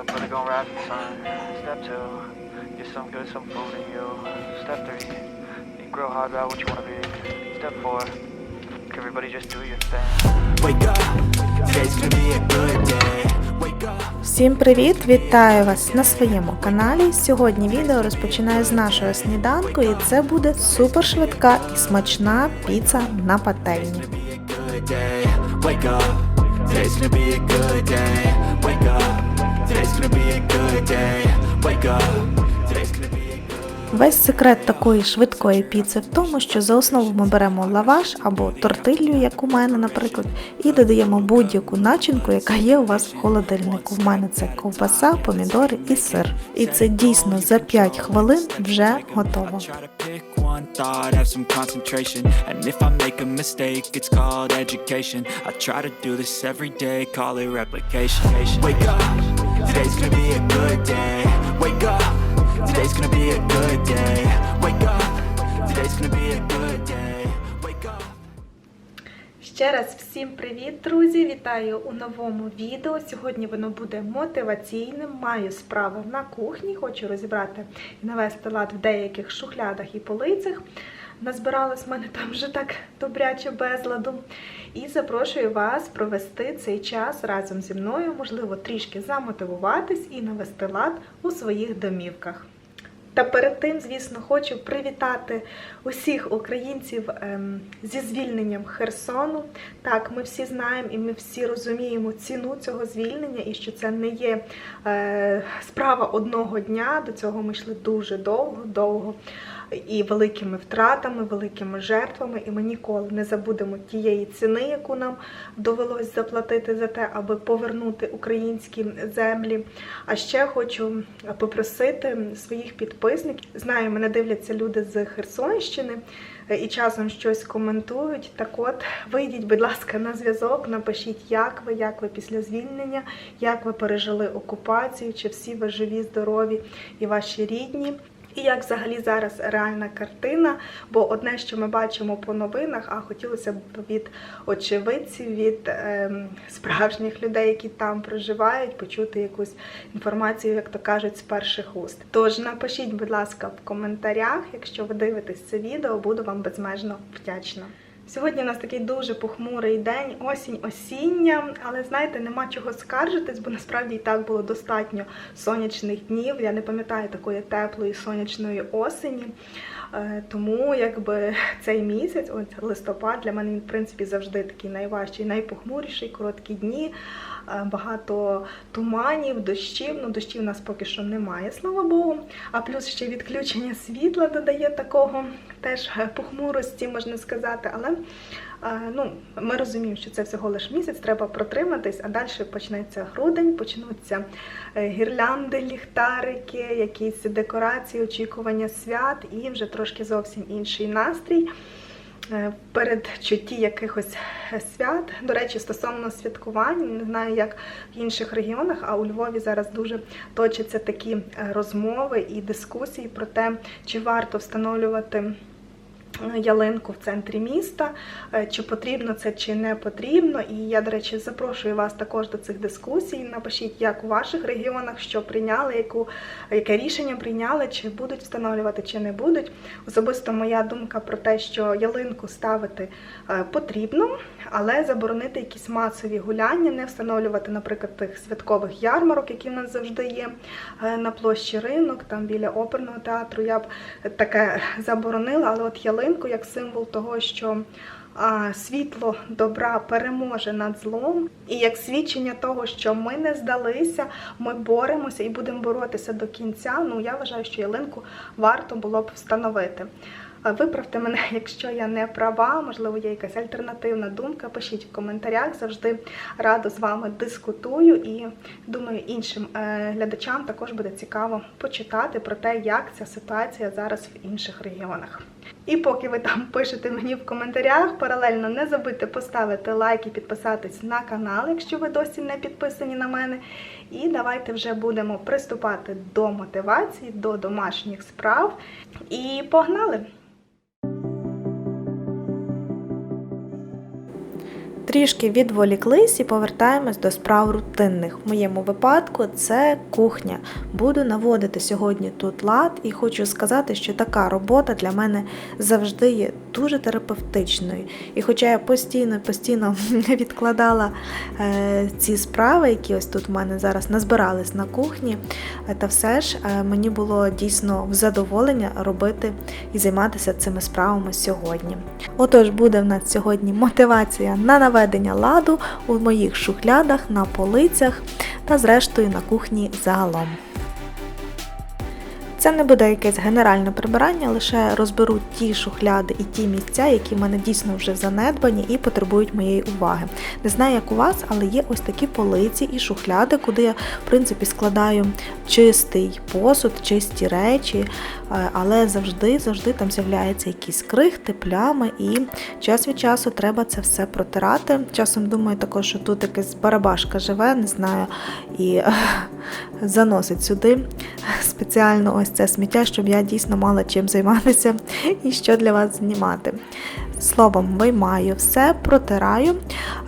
up, really gonna rise in the sun. Step two, get some good, some food in you. Step three, think real hard about what you wanna be. Step four, everybody just do your thing. Wake up, today's gonna be a good day. Всім привіт! Вітаю вас на своєму каналі. Сьогодні відео розпочинаю з нашого сніданку, і це буде супер швидка і смачна піца на пательні. Wake up, Весь секрет такої швидкої піци в тому, що за основу ми беремо лаваш або тортилью, як у мене, наприклад, і додаємо будь-яку начинку, яка є у вас в холодильнику. У мене це ковбаса, помідори і сир. І це дійсно за 5 хвилин вже готово. Try to pick one thought, have some concentration. And if I make a mistake, it's called education. I try to do this every day, call it replication. Wake up, today's gonna be a good day. Wake up, today's gonna be a good day. Wake up, today's gonna be a good day. Ще раз всім привіт, друзі! Вітаю у новому відео. Сьогодні воно буде мотиваційним. Маю справи на кухні, хочу розібрати і навести лад в деяких шухлядах і полицях. Назбиралось в мене там вже так добряче безладу. І запрошую вас провести цей час разом зі мною, можливо, трішки замотивуватись і навести лад у своїх домівках. Та перед тим, звісно, хочу привітати усіх українців ем, зі звільненням Херсону. Так, ми всі знаємо і ми всі розуміємо ціну цього звільнення, і що це не є е, справа одного дня. До цього ми йшли дуже довго, довго і великими втратами, великими жертвами. І ми ніколи не забудемо тієї ціни, яку нам довелось заплатити за те, аби повернути українські землі. А ще хочу попросити своїх підписників. Знаю, мене дивляться люди з Херсонщини е, і часом щось коментують. Так от, вийдіть, будь ласка, на зв'язок, напишіть, як ви, як ви після звільнення, як ви пережили окупацію, чи всі ви живі, здорові і ваші рідні. І як взагалі зараз реальна картина, бо одне, що ми бачимо по новинах, а хотілося б від очевидців, від е, справжніх людей, які там проживають, почути якусь інформацію, як то кажуть, з перших уст. Тож напишіть, будь ласка, в коментарях, якщо ви дивитесь це відео, буду вам безмежно вдячна. Сьогодні у нас такий дуже похмурий день, осінь, осіння, але знаєте, нема чого скаржитись, бо насправді і так було достатньо сонячних днів. Я не пам'ятаю такої теплої сонячної осені. Е, Тому якби цей місяць, от листопад, для мене він в принципі завжди такий найважчий, найпохмуріший, короткі дні, е, багато туманів, дощів. Ну, дощів у нас поки що немає, слава Богу. А плюс ще відключення світла додає такого теж е, похмурості, можна сказати. Але ну, ми розуміємо, що це всього лиш місяць, треба протриматись, а далі почнеться грудень, почнуться е, гірлянди, ліхтарики, якісь декорації, очікування свят і вже трошки зовсім інший настрій. Е, в передчутті якихось свят. До речі, стосовно святкувань, не знаю, як в інших регіонах, а у Львові зараз дуже точаться такі е, розмови і дискусії про те, чи варто встановлювати. Ялинку в центрі міста, е, чи потрібно це, чи не потрібно. І я, до речі, запрошую вас також до цих дискусій. Напишіть, як у ваших регіонах, що прийняли, яку, яке рішення прийняли, чи будуть встановлювати, чи не будуть. Особисто моя думка про те, що ялинку ставити е, потрібно, але заборонити якісь масові гуляння, не встановлювати, наприклад, тих святкових ярмарок, які в нас завжди є е, на площі ринок, там біля оперного театру. Я б таке заборонила, але от ялинку як символ того, що світло добра переможе над злом, і як свідчення того, що ми не здалися, ми боремося і будемо боротися до кінця. Ну я вважаю, що ялинку варто було б встановити. Виправте мене, якщо я не права, можливо, є якась альтернативна думка. Пишіть в коментарях, завжди радо з вами дискутую і думаю, іншим е, глядачам також буде цікаво почитати про те, як ця ситуація зараз в інших регіонах. І поки ви там пишете мені в коментарях, паралельно не забудьте поставити лайк і підписатись на канал, якщо ви досі не підписані на мене. І давайте вже будемо приступати до мотивації, до домашніх справ. І погнали! Трішки відволіклись і повертаємось до справ рутинних. В моєму випадку це кухня. Буду наводити сьогодні тут лад, і хочу сказати, що така робота для мене завжди є дуже терапевтичною. І хоча я постійно постійно відкладала е, ці справи, які ось тут в мене зараз назбирались на кухні, е, та все ж е, мені було дійсно в задоволення робити і займатися цими справами сьогодні. Отож, буде в нас сьогодні мотивація на наведення ладу у моїх шухлядах, на полицях та, зрештою, на кухні загалом. Це не буде якесь генеральне прибирання, лише розберу ті шухляди і ті місця, які в мене дійсно вже занедбані і потребують моєї уваги. Не знаю, як у вас, але є ось такі полиці і шухляди, куди я в принципі складаю чистий посуд, чисті речі, е, але завжди, завжди там з'являється якісь крихти, плями, і час від часу треба це все протирати. Часом думаю також, що тут якась барабашка живе, не знаю, і заносить сюди спеціально ось це сміття, щоб я дійсно мала чим займатися і що для вас знімати. Словом, виймаю все, протираю.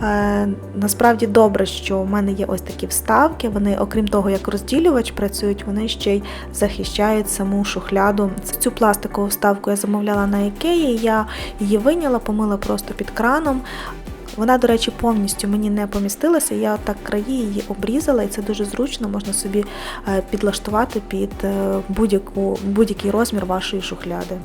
Е, насправді добре, що в мене є ось такі вставки. Вони, окрім того, як розділювач працюють, вони ще й захищають саму шухляду. Цю пластикову вставку я замовляла на Ікеї. Я її виняла, помила просто під краном. Вона, до речі, повністю мені не помістилася. Я так краї її обрізала, і це дуже зручно, можна собі е, підлаштувати під е, будь-яку, будь-який розмір вашої шухляди.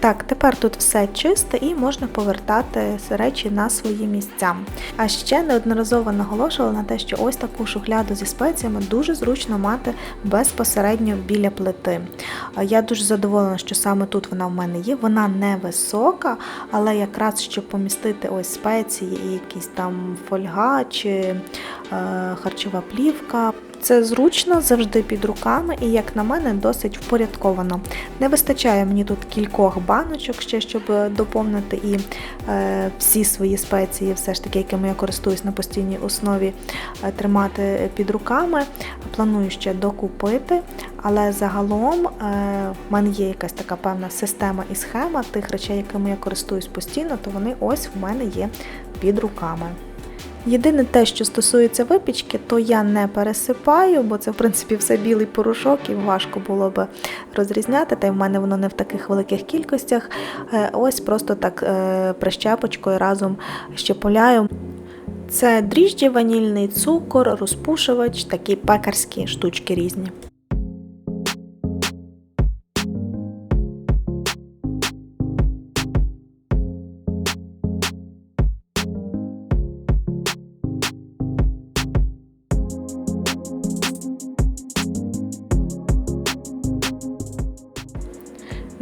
Так, тепер тут все чисте і можна повертати речі на свої місця. А ще неодноразово наголошувала на те, що ось таку шухляду зі спеціями дуже зручно мати безпосередньо біля плити. Я дуже задоволена, що саме тут вона в мене є. Вона не висока, але якраз щоб помістити ось спеції і якісь там фольга чи е, харчова плівка. Це зручно завжди під руками і, як на мене, досить впорядковано. Не вистачає мені тут кількох баночок ще, щоб е, доповнити і е, всі свої спеції, все ж таки, якими я користуюсь на постійній основі, е, тримати під руками. Планую ще докупити, але загалом е, в мене є якась така певна система і схема тих речей, якими я користуюсь постійно, то вони ось в мене є під руками. Єдине те, що стосується випічки, то я не пересипаю, бо це в принципі все білий порошок і важко було би розрізняти. Та й в мене воно не в таких великих кількостях. Е, Ось просто так е, прищепочкою разом щеполяю. Це дріжджі, ванільний цукор, розпушувач, такі пекарські штучки різні.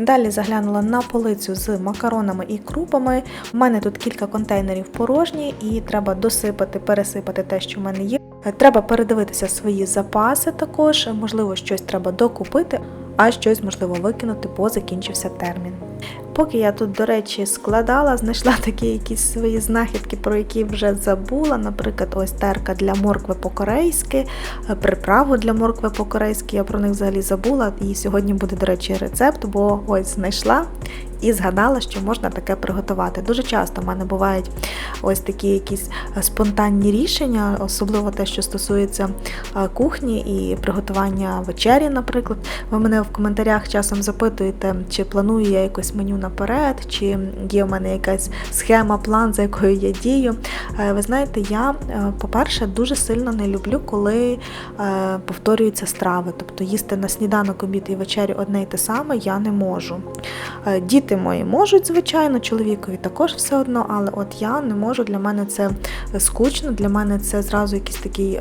Далі заглянула на полицю з макаронами і крупами. У мене тут кілька контейнерів порожні, і треба досипати, пересипати те, що в мене є. Треба передивитися свої запаси також, можливо, щось треба докупити, а щось можливо викинути, бо закінчився термін. Поки я тут, до речі, складала, знайшла такі якісь свої знахідки, про які вже забула. Наприклад, ось терка для моркви по-корейськи, приправу для моркви по-корейськи. Я про них взагалі забула. І сьогодні буде, до речі, рецепт, бо ось знайшла і згадала, що можна таке приготувати. Дуже часто в мене бувають ось такі якісь спонтанні рішення, особливо те, що стосується е, кухні і приготування вечері, наприклад. Ви мене в коментарях часом запитуєте, чи планую я якось меню наперед, чи є в мене якась схема, план, за якою я дію. Е, Ви знаєте, я, е, по-перше, дуже сильно не люблю, коли повторюються страви. Тобто їсти на сніданок, обід і вечерю одне й те саме я не можу. Діти мої можуть, звичайно, чоловікові також все одно, але от я не можу, для мене це скучно, для мене це зразу якийсь такий.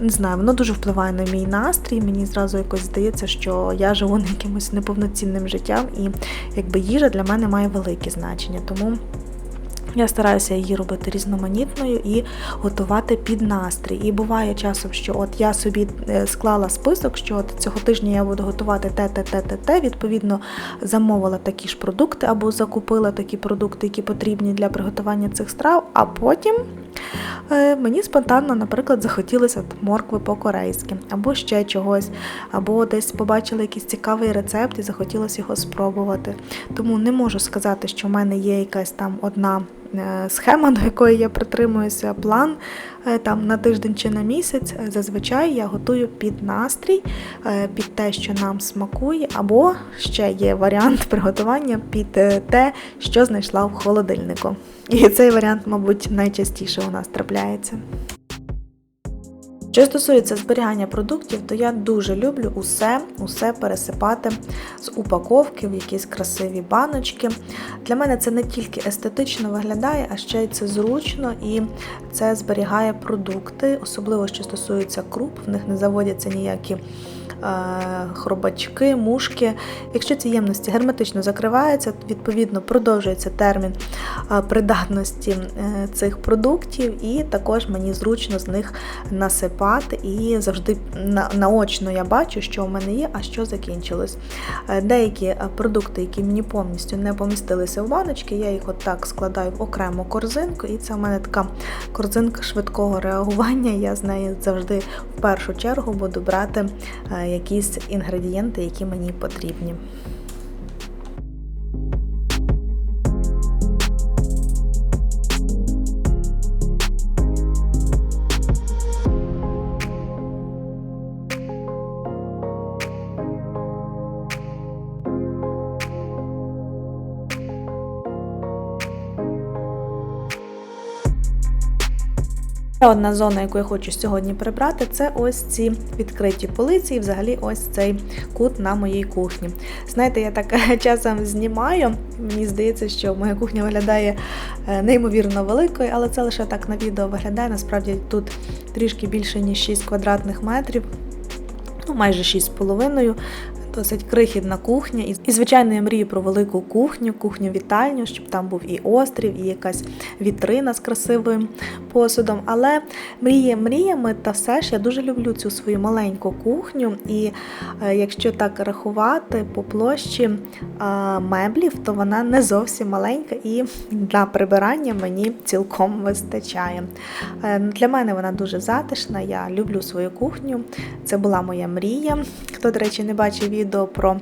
Не знаю, воно дуже впливає на мій настрій. Мені зразу якось здається, що я живу не якимось неповноцінним життям, і якби їжа для мене має велике значення. Тому я стараюся її робити різноманітною і готувати під настрій. І буває часом, що от я собі е, склала список, що от цього тижня я буду готувати те, те, те, те, те. Відповідно, замовила такі ж продукти або закупила такі продукти, які потрібні для приготування цих страв, а потім. Е, Мені спонтанно, наприклад, захотілося моркви по-корейськи, або ще чогось, або десь побачила якийсь цікавий рецепт і захотілося його спробувати. Тому не можу сказати, що в мене є якась там одна е, схема, до якої я притримуюся, план е, там на тиждень чи на місяць. Зазвичай я готую під настрій, під те, що нам смакує, або ще є варіант приготування під те, що знайшла в холодильнику. І цей варіант, мабуть, найчастіше у нас трапляється. Що стосується зберігання продуктів, то я дуже люблю усе, усе пересипати з упаковки в якісь красиві баночки. Для мене це не тільки естетично виглядає, а ще й це зручно і це зберігає продукти, особливо що стосується круп, в них не заводяться ніякі. Е, Хробачки, мушки. Якщо ці ємності герметично закриваються, відповідно продовжується термін е, придатності е, цих продуктів, і також мені зручно з них насипати, і завжди наочно я бачу, що в мене є, а що закінчилось. Деякі продукти, які мені повністю не помістилися в баночки, я їх отак складаю в окрему корзинку, і це в мене така корзинка швидкого реагування. Я з неї завжди в першу чергу буду брати якісь інгредієнти, які мені потрібні. Одна зона, яку я хочу сьогодні прибрати, це ось ці відкриті полиці, і взагалі ось цей кут на моїй кухні. Знаєте, я так часом знімаю. Мені здається, що моя кухня виглядає е, неймовірно великою, але це лише так на відео виглядає. Насправді тут трішки більше ніж 6 квадратних метрів. Ну, майже 6,5. Досить крихітна кухня. І, звичайно, я мрію про велику кухню, кухню-вітальню, щоб там був і острів, і якась вітрина з красивим посудом. Але мріє мріями, та все ж я дуже люблю цю свою маленьку кухню. І е, якщо так рахувати по площі е, меблів, то вона не зовсім маленька і для прибирання мені цілком вистачає. Е, Для мене вона дуже затишна. Я люблю свою кухню. Це була моя мрія. Хто, до речі, не бачив відео про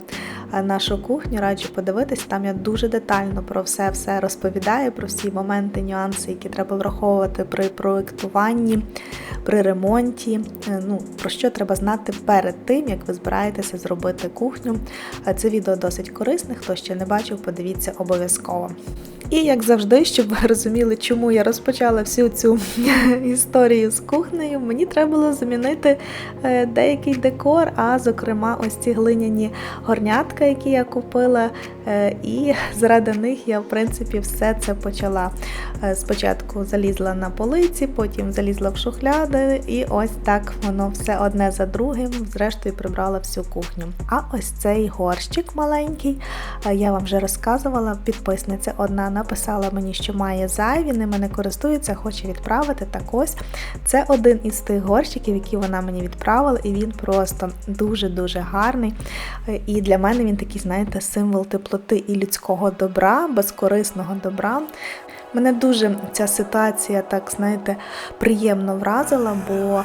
е, нашу кухню, раджу подивитись. Там я дуже детально про все все розповідаю, про всі моменти, нюанси, які треба враховувати при проєктуванні, при ремонті. Е, Ну, про що треба знати перед тим, як ви збираєтеся зробити кухню. Е, Це відео досить корисне. Хто ще не бачив, подивіться обов'язково. І як завжди, щоб ви розуміли, чому я розпочала всю цю історію з кухнею, мені треба було замінити е, деякий декор, а зокрема, ось ці глиняні горнятка, які я купила. е, І заради них я, в принципі, все це почала. Е, Спочатку залізла на полиці, потім залізла в шухляди, і ось так воно все одне за другим, зрештою прибрала всю кухню. А ось цей горщик маленький, е, я вам вже розказувала, підписниця одна написала мені, що має зайві, ними не користується, хоче відправити. Так ось це один із тих горщиків, які вона мені відправила, і він просто дуже-дуже гарний. Е, І для мене він такий, знаєте, символ теплоти і людського добра, безкорисного добра. Мене дуже ця ситуація, так знаєте, приємно вразила, бо е,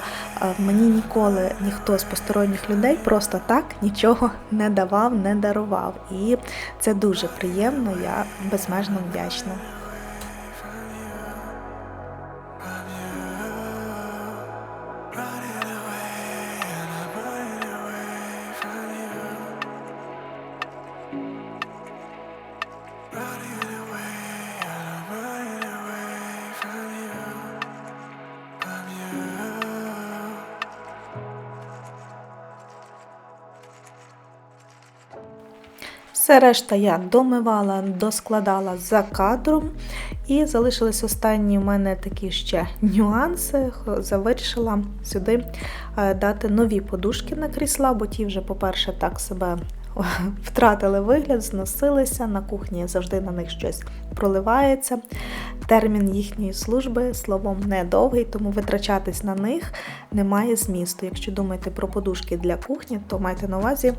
мені ніколи ніхто з посторонніх людей просто так нічого не давав, не дарував. І це дуже приємно, я безмежно вдячна. Все решта я домивала, доскладала за кадром. І залишились останні у мене такі ще нюанси. Х- за- Вирішила сюди е, дати нові подушки на крісла, бо ті вже, по-перше, так себе втратили вигляд, зносилися. На кухні завжди на них щось проливається. Термін їхньої служби, словом, недовгий, тому витрачатись на них немає змісту. Якщо думаєте про подушки для кухні, то майте на увазі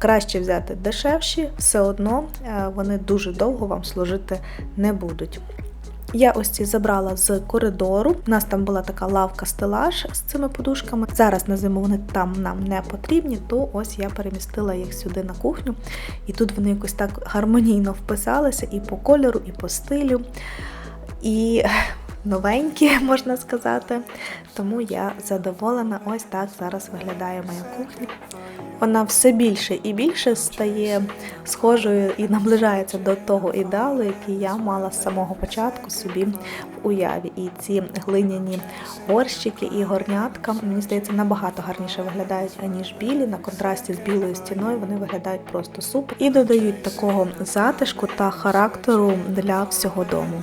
краще взяти дешевші, все одно е, вони дуже довго вам служити не будуть. Я ось ці забрала з коридору. У нас там була така лавка стелаж з цими подушками. Зараз на зиму вони там нам не потрібні, то ось я перемістила їх сюди на кухню. І тут вони якось так гармонійно вписалися і по кольору, і по стилю. і новенькі, можна сказати. Тому я задоволена. Ось так зараз виглядає моя кухня. Вона все більше і більше стає схожою і наближається до того ідеалу, який я мала з самого початку собі в уяві. І ці глиняні горщики і горнятка, мені здається, набагато гарніше виглядають, аніж білі. На контрасті з білою стіною вони виглядають просто супер і додають такого затишку та характеру для всього дому.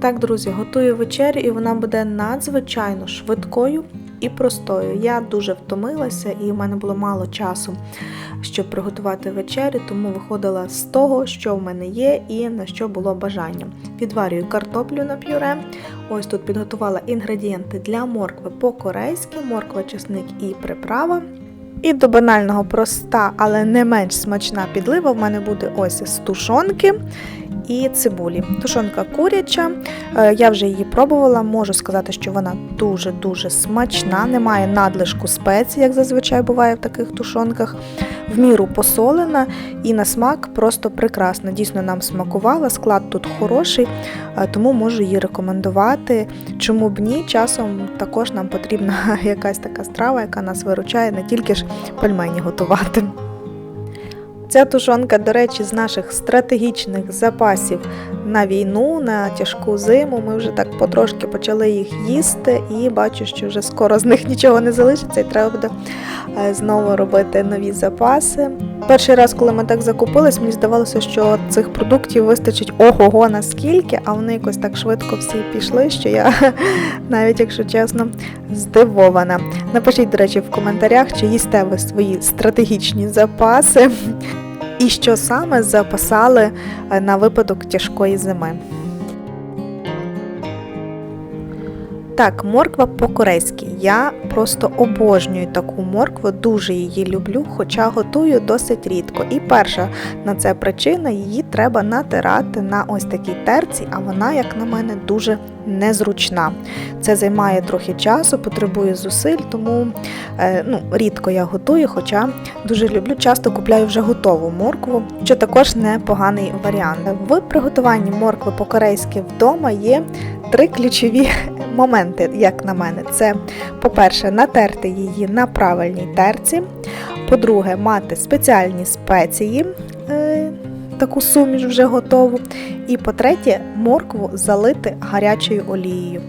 Так, друзі, готую вечерю, і вона буде надзвичайно швидкою і простою. Я дуже втомилася, і в мене було мало часу, щоб приготувати вечерю, тому виходила з того, що в мене є, і на що було бажання. Відварюю картоплю на пюре. Ось тут підготувала інгредієнти для моркви по-корейськи, морква, чесник і приправа. І до банального проста, але не менш смачна підлива в мене буде ось з тушонки і цибулі. Тушонка куряча. Е, Я вже її пробувала, можу сказати, що вона дуже-дуже смачна, немає надлишку спецій, як зазвичай буває в таких тушонках. В міру посолена і на смак просто прекрасна. Дійсно нам смакувала, склад тут хороший, е, тому можу її рекомендувати. Чому б ні? Часом також нам потрібна якась така страва, яка нас виручає, не тільки ж пельмені готувати. Ця тушонка, до речі, з наших стратегічних запасів на війну, на тяжку зиму. Ми вже так потрошки почали їх їсти, і бачу, що вже скоро з них нічого не залишиться, і треба буде е, знову робити нові запаси. Перший раз, коли ми так закупились, мені здавалося, що цих продуктів вистачить ого-го наскільки, а вони якось так швидко всі пішли, що я навіть, якщо чесно, здивована. Напишіть, до речі, в коментарях, чи їсте ви свої стратегічні запаси. І що саме запасали е, на випадок тяжкої зими. Так, морква по-корейськи. Я просто обожнюю таку моркву, дуже її люблю, хоча готую досить рідко. І перша на це причина її треба натирати на ось такій терці, а вона, як на мене, дуже незручна. Це займає трохи часу, потребує зусиль, тому е, ну, рідко я готую, хоча дуже люблю, часто купляю вже готову моркву, що також непоганий варіант. В приготуванні моркви по-корейськи вдома є три ключові моменти, як на мене. Це, по-перше, натерти її на правильній терці. По-друге, мати спеціальні спеції, е, таку суміш вже готову. І по-третє, моркву залити гарячою олією.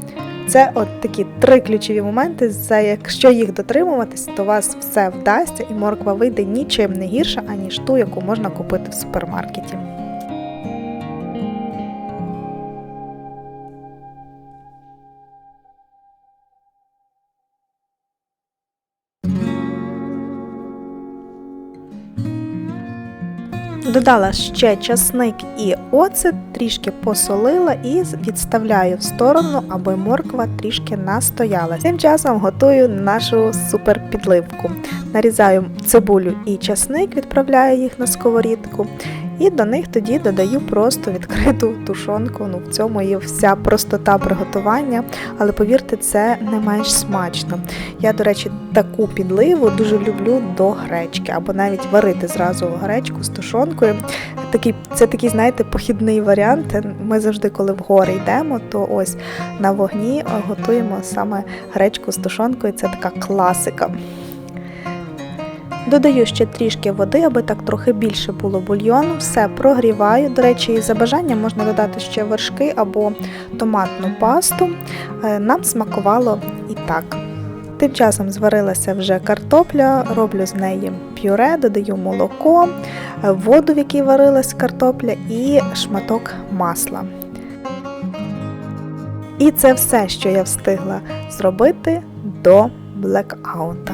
Це от такі три ключові моменти. За якщо їх дотримуватись, то вас все вдасться, і морква вийде нічим не гірша, аніж ту, яку можна купити в супермаркеті. Додала ще часник і оцет, трішки посолила і відставляю в сторону, аби морква трішки настояла. Тим часом готую нашу супер підливку. Нарізаю цибулю і часник, відправляю їх на сковорідку. І до них тоді додаю просто відкриту тушонку. Ну, в цьому є вся простота приготування, але повірте, це не менш смачно. Я, до речі, таку підливу дуже люблю до гречки, або навіть варити зразу гречку з тушонкою. Такий, це такий, знаєте, похідний варіант. Ми завжди, коли в гори йдемо, то ось на вогні готуємо саме гречку з тушонкою. Це така класика. Додаю ще трішки води, аби так трохи більше було бульйону. Все прогріваю. До речі, за бажанням можна додати ще вершки або томатну пасту. Е, Нам смакувало і так. Тим часом зварилася вже картопля, роблю з неї пюре, додаю молоко, е, воду, в якій варилась картопля, і шматок масла. І це все, що я встигла зробити до блекаута.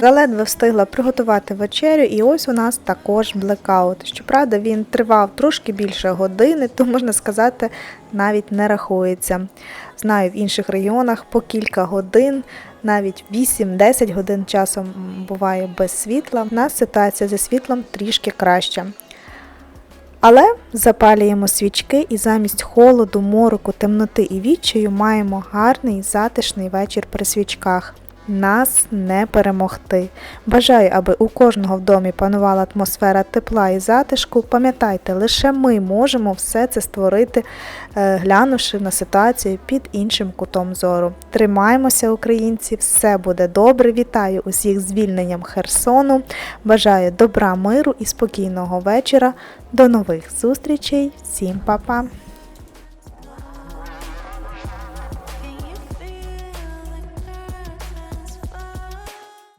Заледве встигла приготувати вечерю, і ось у нас також блекаут. Щоправда, він тривав трошки більше години, то можна сказати, навіть не рахується. Знаю, в інших регіонах по кілька годин, навіть 8-10 годин часом буває без світла. У нас ситуація зі світлом трішки краща. Але запалюємо свічки і замість холоду, мороку, темноти і відчаю маємо гарний затишний вечір при свічках. Нас не перемогти. Бажаю, аби у кожного в домі панувала атмосфера тепла і затишку. Пам'ятайте, лише ми можемо все це створити, е, глянувши на ситуацію під іншим кутом зору. Тримаємося, українці, все буде добре. Вітаю усіх звільненням Херсону. Бажаю добра, миру і спокійного вечора. До нових зустрічей. Всім па-па!